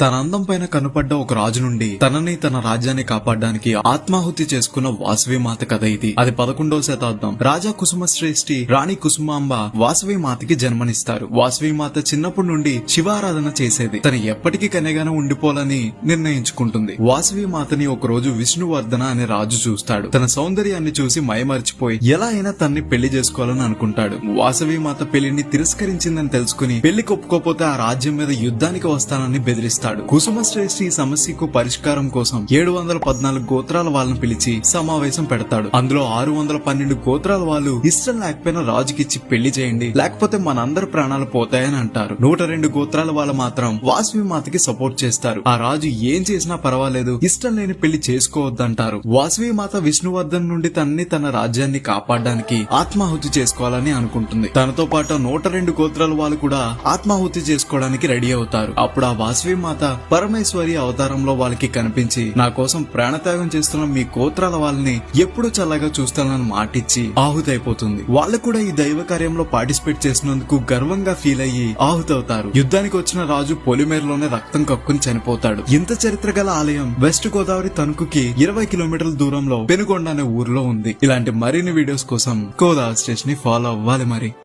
తన అందం పైన కనుపడ్డ ఒక రాజు నుండి తనని తన రాజ్యాన్ని కాపాడడానికి ఆత్మాహుతి చేసుకున్న వాసవి మాత కథ ఇది. అది పదకొండవ శతాబ్దం. రాజా కుసుమ శ్రేష్ఠి రాణి కుసుమాంబ వాసవి మాతకి జన్మనిస్తారు. వాసవి మాత చిన్నప్పటి నుండి శివారాధన చేసేది. తను ఎప్పటికీ కనెగానే ఉండిపోలని నిర్ణయించుకుంటుంది. వాసవి మాతని ఒక రోజు విష్ణువర్ధన అనే రాజు చూస్తాడు. తన సౌందర్యాన్ని చూసి మైమరిచిపోయి ఎలా అయినా తన్ని పెళ్ళి చేసుకోవాలని అనుకుంటాడు. వాసవి మాత పెళ్ళిని తిరస్కరించిందని తెలుసుకుని పెళ్ళి కొప్పుకోపోతే ఆ రాజ్యం మీద యుద్ధానికి వస్తానని బెదిరిస్తాడు. కుసుమ శ్రేష్ఠి ఈ సమస్యకు పరిష్కారం కోసం ఏడు వందల పద్నాలుగు గోత్రాల వాళ్ళని పిలిచి సమావేశం పెడతాడు. అందులో ఆరు వందల పన్నెండు గోత్రాల వాళ్ళు ఇష్టం లేకపోయినా రాజుకిచ్చి పెళ్ళి చేయండి లేకపోతే మనందరి ప్రాణాలు పోతాయని అంటారు. నూట రెండు గోత్రాల వాళ్ళు మాత్రం వాసవి మాతకి సపోర్ట్ చేస్తారు. ఆ రాజు ఏం చేసినా పర్వాలేదు ఇష్టం లేని పెళ్ళి చేసుకోవద్దంటారు. వాసవి మాత విష్ణువర్ధన్ నుండి తనని తన రాజ్యాన్ని కాపాడడానికి ఆత్మాహుతి చేసుకోవాలని అనుకుంటుంది. తనతో పాటు నూట రెండు గోత్రాల వాళ్ళు కూడా ఆత్మాహుతి చేసుకోవడానికి రెడీ అవుతారు. అప్పుడు ఆ వాసవి మాత పరమేశ్వరి అవతారంలో వాళ్ళకి కనిపించి నా కోసం ప్రాణత్యాగం చేస్తున్న మీ గోత్రాల వాళ్ళని ఎప్పుడు చల్లగా చూస్తానని మాటిచ్చి ఆహుతైపోతుంది. వాళ్ళు కూడా ఈ దైవ కార్యంలో పార్టిసిపేట్ చేసినందుకు గర్వంగా ఫీల్ అయ్యి ఆహుతవుతారు. యుద్ధానికి వచ్చిన రాజు పొలిమేరలోనే రక్తం కక్కుని చనిపోతాడు. ఇంత చరిత్ర గల ఆలయం వెస్ట్ గోదావరి తణుకుకి ఇరవై కిలోమీటర్ల దూరంలో పెనుగొండ అనే ఊర్లో ఉంది. ఇలాంటి మరిన్ని వీడియోస్ కోసం గోదావరి స్టేషన్ని ఫాలో అవ్వాలి మరి.